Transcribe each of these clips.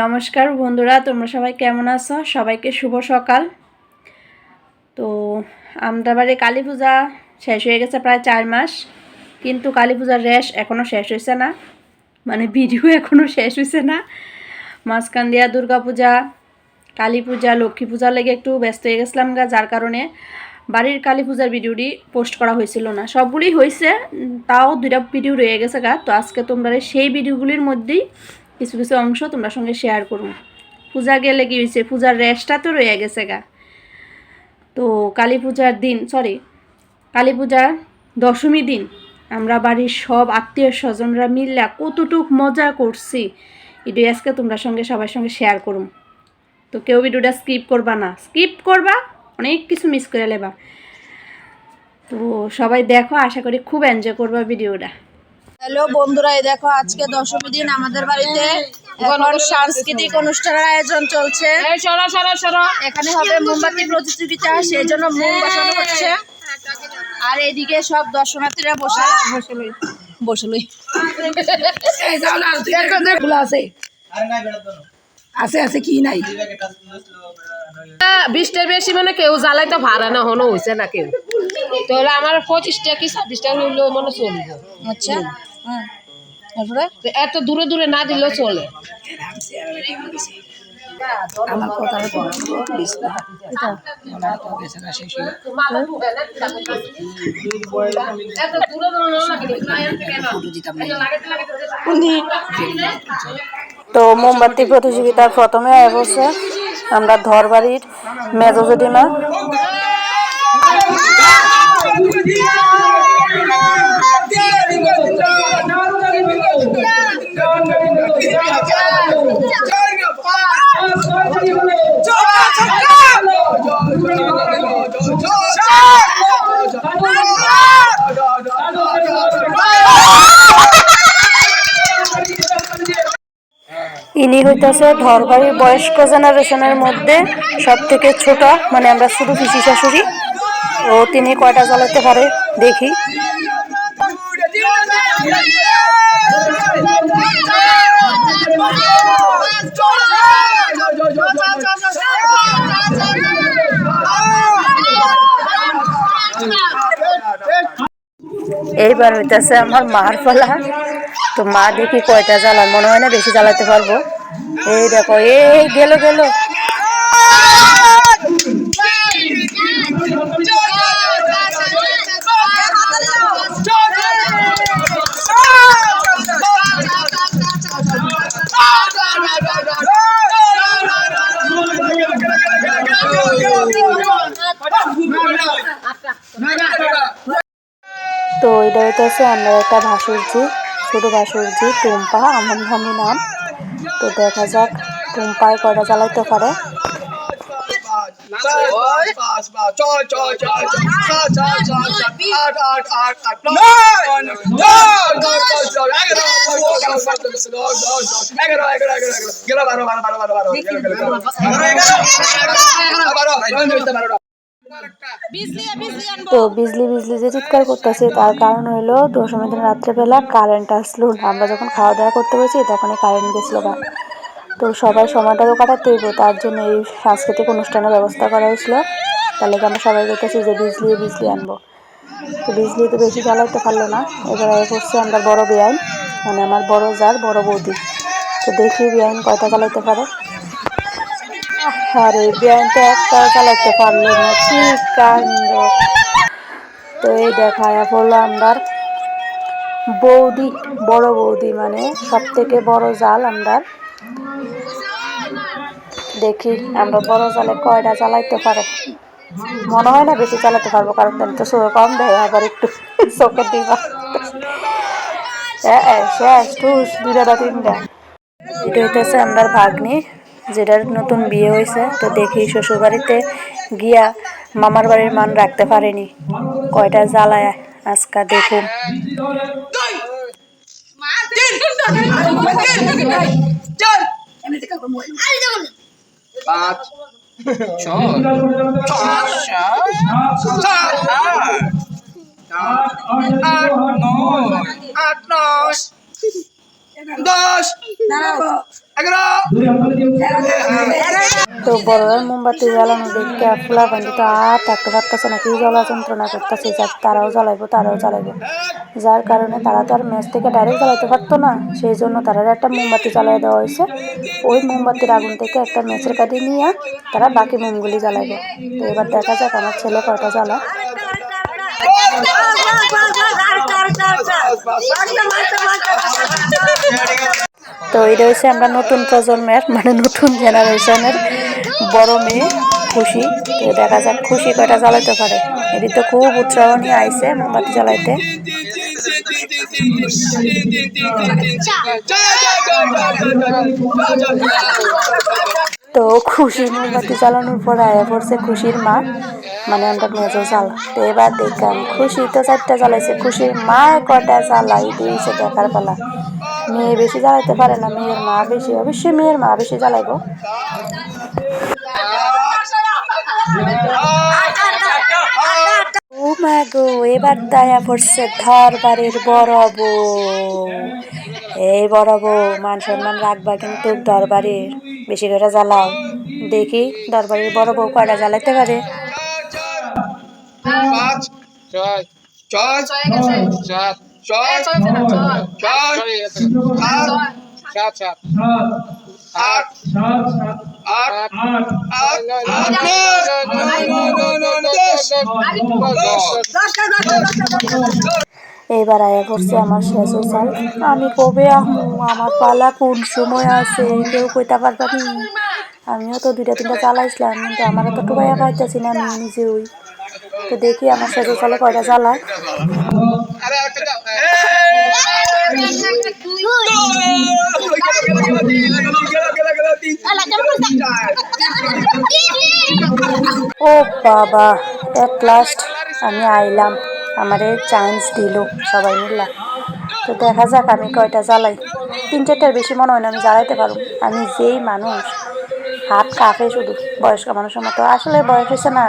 নমস্কার বন্ধুরা, তোমরা সবাই কেমন আছো? সবাইকে শুভ সকাল। তো আমদাবাড়ি কালী পূজা শেষ হয়ে গেছে প্রায় চার মাস, কিন্তু কালী পূজার রেশ এখনও শেষ হয়েছে না। মানে ভিডিও এখনও শেষ হয়েছে না। মাঝখান দিয়া দুর্গা পূজা, কালী পূজা, লক্ষ্মী পূজা লেগে একটু ব্যস্ত হয়ে গেছিলাম গা, যার কারণে বাড়ির কালী পূজার ভিডিওটি পোস্ট করা হয়েছিল না। সবগুলি হয়েছে, তাও দুইটা ভিডিও রয়ে গেছে গা। তো আজকে তোমরা সেই ভিডিওগুলির মধ্যেই কিছু কিছু অংশ তোমরা সঙ্গে শেয়ার করুন পূজা গেলে কি হয়েছে? পূজার রেশটা তো রয়ে গেছে গা। তো কালী পূজার দিন সরি কালী পূজার দশমী দিন, আমরা বাড়ির সব আত্মীয় স্বজনরা মিললা কতটুক মজা করছি এটাই আজকে তোমরা সঙ্গে সবার সঙ্গে শেয়ার করুন তো কেউ ভিডিওটা স্কিপ করবা না। স্কিপ করবা অনেক কিছু মিস করে লেবা। তো সবাই দেখো আশা করি খুব এনজয় করবা ভিডিওটা। হ্যালো বন্ধুরা এই দেখো আজকে দশমী দিন আমাদের বাড়িতে। এখন সাংস্কৃতিক অনুষ্ঠানের আয়োজন চলছে। এখানে হবে মোমবাতি প্রতিযোগিতা সেই জন্য মোম বসানো হচ্ছে। আর এদিকে সব দর্শনার্থীরা বসে বসে লই বসে লই আছে। আছে আছে কি নাই? বিশটার বেশি মানে কেউ জ্বালাইতে পারে না হনো হয়েছে না কেউ। তাহলে আমার পঁচিশটা কি ছাব্বিশটা হইল মানে চলবে। আচ্ছা। হ্যাঁ। তারপরে? এত দূরে দূরে না দিলেও চলে। আমার তো দিতাম না তো মোমবাতি প্রতিযোগিতার প্রথমে বসে আমরা ধরবাড়ির মেজো জেঠিমা ইনি হইতেছে ধরবাড়ির বয়স্ক জেনারেশনের মধ্যে সব থেকে ছোট মানে আমরা শুধু পিসি শাশুড়ি। ও তিনি কয়টা জ্বালাতে পারে দেখি। এইবার হইতেছে আমার মার ফলা তো মা দেখি কয়টা জ্বালান মনে হয় না বেশি জ্বালাতে পারব। এই দেখো, এই গেল গেল। তো এটা হইতেছে আমরা একটা ভাসুরজি, ছোট ভাসুরজি, টুম্পা আমার আমি। নাম তো দেখা যাক টুম্পায় কয়টা চালাইতে পারে তো বিজলি বিজলি যে চিৎকার করতেছে, তার কারণ হইল দশমী দিন রাত্রেবেলা কারেন্ট আসলো। না আমরা যখন খাওয়া দাওয়া করতে বসি, তখনই কারেন্ট গেছিল গা। তো সবাই সময়টাও কাটাতে হইব, তার জন্য এই সাংস্কৃতিক অনুষ্ঠানের ব্যবস্থা করা হয়েছিল। তাহলে আমরা সবাই বলতেছি যে বিজলি বিজলি আনব। তো বিজলি তো বেশি জ্বালাইতে পারল না। এবার করছে আমরা বড় বেআইন মানে আমার বড় যার, বড় বৌদি। তো দেখি বেআইন কয়টা চালাইতে পারে। আরে তো একটা চালাইতে পারল না, কি কাণ্ড। তো এই দেখায় পড়ল আমরার বৌদি, বড় বৌদি মানে সব থেকে বড় জাল আমরার। দেখি আমরা বড় জালে কয়টা চালাইতে পারে। মনে হয় না বেশি চালাতে পারব, কারণ তো চোখে কম দেয়, আবার একটু চোখে দিবা। শেষ টুস দুইটা তিনটা। এটা হইতেছে আমার ভাগ্নি। যেটার নতুন বিয়ে হয়েছে, তো দেখি শ্বশুরবাড়িতে গিয়া মামার বাড়ির মান রাখতে পারেনি। কয়টা জ্বালায় আজকা দেখুন। আট, নয়, আট দশ এগারো। তো বড়রা মোমবাতি জ্বালানো দেখে ফুলা বান্ধি তো আর থাকতে পারতেছে না কি জ্বলা যন্ত্রণা করতেছে যাক তারাও জ্বালাইবো তারাও জ্বালাইবো। যার কারণে তারা তো আর ম্যাচ থেকে ডাইরেক্ট জ্বালাইতে পারতো না সেই জন্য তারা একটা মোমবাতি জ্বালাই দেওয়া হয়েছে। ওই মোমবাতির আগুন থেকে একটা ম্যাচের কাঠি নিয়ে তারা বাকি মোমগুলি জ্বালাইবে। তো এবার দেখা যাক আমার ছেলে কয়টা জ্বালায়। তো এটা হচ্ছে আমরা নতুন প্রজন্মের মানে নতুন জেনারেশনের বড় মেয়ে খুশি। তো দেখা যাক, খুশি কয়টা জ্বালাইতে পারে। এটি তো খুব উৎসাহ নিয়ে আইসে মোমবাতি জ্বালাইতে। তো খুশির মোমবাতি চালানোর পর আয়া পড়ছে খুশির মা। মানে আমরা মেজো জ্বালা। তো এবার দেখলাম খুশি তো চারটা চালাইছে খুশির মা কটা চালাই দিয়েছে দেখার পালা। মেয়ে বেশি জ্বালাইতে পারে না, মেয়ের মা বেশি। অবশ্যই মেয়ের মা বেশি জ্বালাইবো। মা গো এবার দায়া পড়ছে ধর বাড়ির বড় বউ। এই বড় বউ মান সম্মান রাখবা কিন্তু দরবারির। বেশি করে জ্বালাও। দেখি দরবারির বড় বউ কয়টা জ্বালাইতে পারে। পাঁচ ছয় ছয় সাত ছয় ছয় ছয়। সাত সাত আট আট আট আট এইবার আয়া করছে আমার শেষ সাল আমি কবে আহমু আমার পালা কোন সময় আছে কেউ কইতে পারবানি আমিও তো দুইটা তিনটা চালাইছিলাম কিন্তু আমার তো টুকাইয়া পাইতেছি না আমি নিজে ওই তো দেখি আমার শেষ সালে কয়টা চালায় আরে একটা দাও ও বাবা এট লাস্ট আমি আইলাম। আমারে চান্স দিল সবাই মিললা তো দেখা যাক আমি কয়টা জ্বালাই। তিন চারটার বেশি মনে হয় না আমি জ্বালাইতে পারব। আমি যেই মানুষ, হাত কাঁপে শুধু। বয়স্ক মানুষের মতো। আসলে বয়স হয়েছে না।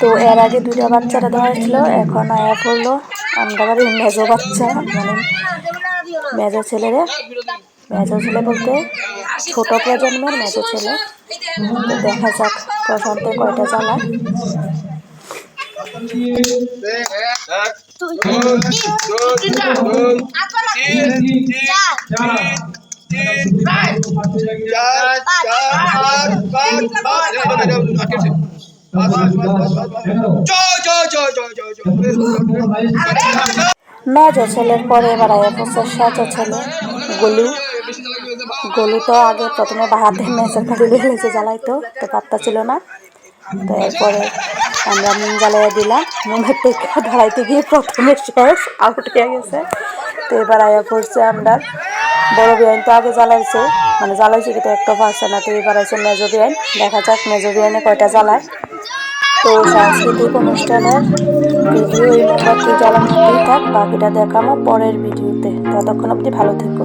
তো এর আগে দুটা বাচ্চারা হয়েছিল, এখন আয়া পড়ল আমরা বাড়ির মেজো বাচ্চা মানে মেজো ছেলেরে মেজো ছেলে বলতে ছোট প্রজন্মের মেজো ছেলে। দেখা যাক প্রশান্তে কয়টা জ্বালা মেজো ছেলের পরে এবার পড়ছে সাজো ছেলে। গলু। গলু তো আগে প্রথমে বাহাতে মেজের কাঠি লেগেছে জ্বালাইতো, তো তো পাত্তা ছিল না। তো এরপরে আমরা নুন জ্বালাইয়া দিলাম। নুনের থেকে ধরাইতে গিয়ে প্রথমে শেষ আউট হয়ে গেছে। তো এবার আয়া পড়ছে আমরা, বড় বিয়াইন তো আগে জ্বালাইছে মানে জ্বালাইছে কিন্তু একটা পারছে না, তো এবার আছে মেজো বিয়াইন দেখা যাক, মেজো বিয়াইনে কয়টা জ্বালায়। তো সাংস্কৃতিক অনুষ্ঠানের ভিডিও এই মোমবাতি জ্বালানোতেই থাক বাকিটা দেখামো পরের ভিডিওতে। ততক্ষণ অবধি ভালো থেকো।